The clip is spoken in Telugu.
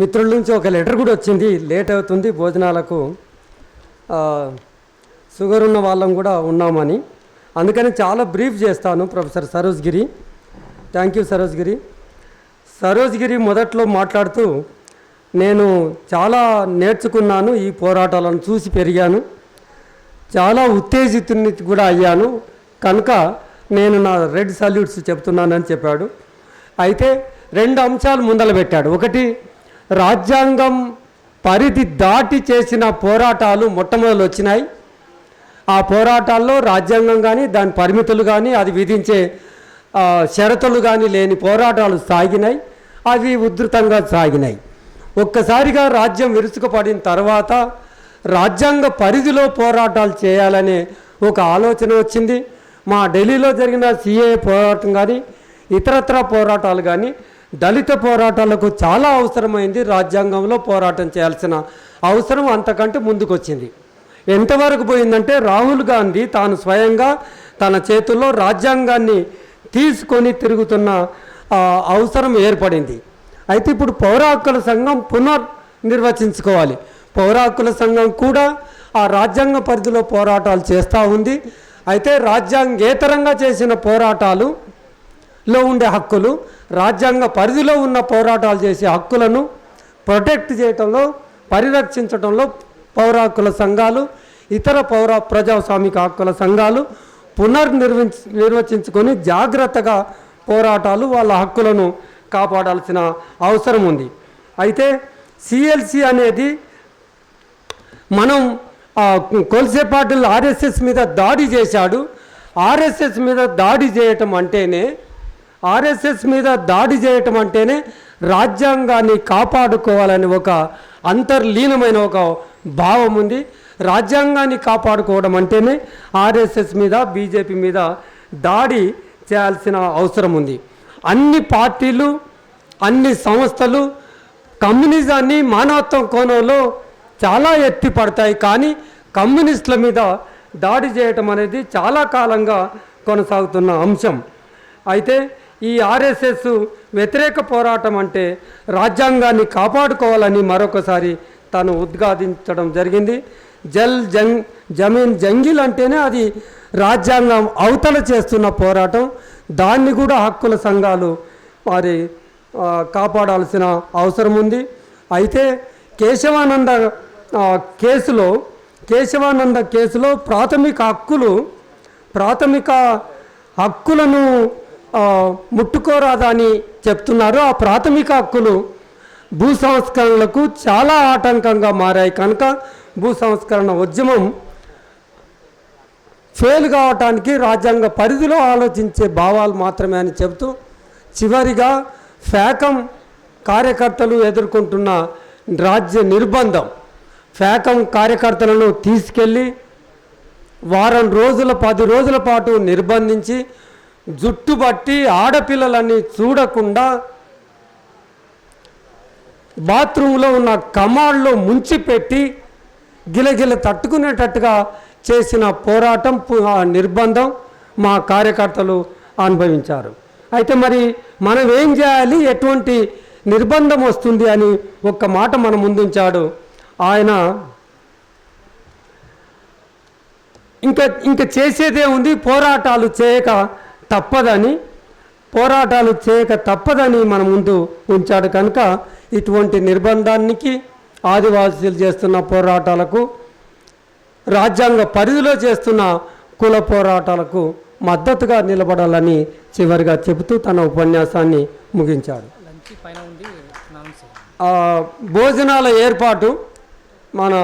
మిత్రుల నుంచి ఒక లెటర్ కూడా వచ్చింది. లేట్ అవుతుంది భోజనాలకు. షుగర్ ఉన్న వాళ్ళం కూడా ఉన్నామని. అందుకని చాలా బ్రీఫ్ చేస్తాను professor Saroj Giri thank you Saroj Giri Saroj Giri మొదట్లో మాట్లాడుతూ నేను చాలా నేర్చుకున్నాను ఈ పోరాటాలను చూసి పెరిగాను. చాలా ఉత్తేజితుని కూడా అయ్యాను. కనుక నేను నా రెడ్ సల్యూట్స్ చెప్తున్నానని చెప్పాడు. అయితే రెండు అంశాలు ముందల పెట్టాడు ఒకటి రాజ్యాంగం పరిధి దాటి చేసిన పోరాటాలు మొట్టమొదలు వచ్చినాయి. ఆ పోరాటాల్లో రాజ్యాంగం కానీ దాని పరిమితులు కానీ అది విధించే షరతులు కానీ లేని పోరాటాలు సాగినాయి. అవి ఉధృతంగా సాగినాయి. ఒక్కసారిగా రాజ్యం విరుచుకుపడిన తర్వాత రాజ్యాంగ పరిధిలో పోరాటాలు చేయాలనే ఒక ఆలోచన వచ్చింది. మా ఢిల్లీలో జరిగిన సిఏ పోరాటం కానీ ఇతరత్ర పోరాటాలు కానీ దళిత పోరాటాలకు చాలా అవసరమైంది రాజ్యాంగంలో పోరాటం చేయాల్సిన అవసరం అంతకంటే ముందుకొచ్చింది. ఎంతవరకు పోయిందంటే రాహుల్ గాంధీ తాను స్వయంగా తన చేతుల్లో రాజ్యాంగాన్ని తీసుకొని తిరుగుతున్న అవసరం ఏర్పడింది. అయితే ఇప్పుడు పౌర హక్కుల సంఘం పునర్ నిర్వచించుకోవాలి పౌర హక్కుల సంఘం కూడా ఆ రాజ్యాంగ పరిధిలో పోరాటాలు చేస్తూ ఉంది. అయితే రాజ్యాంగేతరంగా చేసిన పోరాటాలు లో ఉండే హక్కులు రాజ్యాంగ పరిధిలో ఉన్న పోరాటాలు చేసే హక్కులను ప్రొటెక్ట్ చేయటంలో పరిరక్షించడంలో పౌర హక్కుల సంఘాలు ఇతర పౌర ప్రజాస్వామిక హక్కుల సంఘాలు పునర్నిర్వ నిర్వచించుకొని జాగ్రత్తగా పోరాటాలు వాళ్ళ హక్కులను కాపాడాల్సిన అవసరం ఉంది. అయితే సిఎల్సి అనేది మనం ఆ, కొలిసే ఆర్ఎస్ఎస్ మీద దాడి చేశాడు. ఆర్ఎస్ఎస్ మీద దాడి చేయటం అంటేనే ఆర్ఎస్ఎస్ మీద దాడి చేయటం అంటేనే రాజ్యాంగాన్ని కాపాడుకోవాలని ఒక అంతర్లీనమైన ఒక భావం ఉంది. రాజ్యాంగాన్ని కాపాడుకోవడం అంటేనే ఆర్ఎస్ఎస్ మీద బీజేపీ మీద దాడి చేయాల్సిన అవసరం ఉంది. అన్ని పార్టీలు అన్ని సంస్థలు కమ్యూనిజాన్ని మానవత్వం కోణంలో చాలా ఎత్తి పడతాయి కానీ కమ్యూనిస్టుల మీద దాడి చేయటం అనేది చాలా కాలంగా కొనసాగుతున్న అంశం. అయితే ఈ ఆర్ఎస్ఎస్ వ్యతిరేక పోరాటం అంటే రాజ్యాంగాన్ని కాపాడుకోవాలని మరొకసారి తను ఉద్ఘాటించడం జరిగింది. జల్ జంగ్ జమీన్ జంగిల్ అంటేనే అది రాజ్యాంగం అవతల చేస్తున్న పోరాటం. దాన్ని కూడా హక్కుల సంఘాలు మరి కాపాడాల్సిన అవసరం ఉంది. అయితే కేశవానంద కేసులో కేశవానంద కేసులో ప్రాథమిక హక్కులు ప్రాథమిక హక్కులను ముట్టుకోరాదని చెప్తున్నారు. ఆ ప్రాథమిక హక్కులు భూ సంస్కరణలకు చాలా ఆటంకంగా మారాయి. కనుక భూ సంస్కరణ ఉద్యమం ఫెయిల్ కావటానికి రాజ్యాంగ పరిధిలో ఆలోచించే భావాలు మాత్రమే అని చెబుతూ చివరిగా ఫ్యాకం కార్యకర్తలు ఎదుర్కొంటున్న రాజ్య నిర్బంధం. ఫ్యాకం కార్యకర్తలను తీసుకెళ్ళి వారం రోజుల పది రోజుల పాటు నిర్బంధించి జుట్టు బట్టి ఆడపిల్లలని చూడకుండా బాత్రూంలో ఉన్న కమాండ్లో ముంచిపెట్టి గిలగిల తట్టుకునేటట్టుగా చేసిన పోరాటం నిర్బంధం మా కార్యకర్తలు అనుభవించారు. అయితే మరి మనం ఏం చేయాలి? ఎటువంటి నిర్బంధం వస్తుంది అని ఒక్క మాట మన ముందుంచాడు. ఆయన ఇంకా ఇంకా చేసేదే ఉంది పోరాటాలు చేయక తప్పదని పోరాటాలు చేయక తప్పదని మన ముందు ఉంచాడు కనుక ఇటువంటి నిర్బంధానికి ఆదివాసీలు చేస్తున్న పోరాటాలకు రాజ్యాంగ పరిధిలో చేస్తున్న కుల పోరాటాలకు మద్దతుగా నిలబడాలని చివరిగా చెబుతూ తన ఉపన్యాసాన్ని ముగించాడు. భోజనాల ఏర్పాటు మన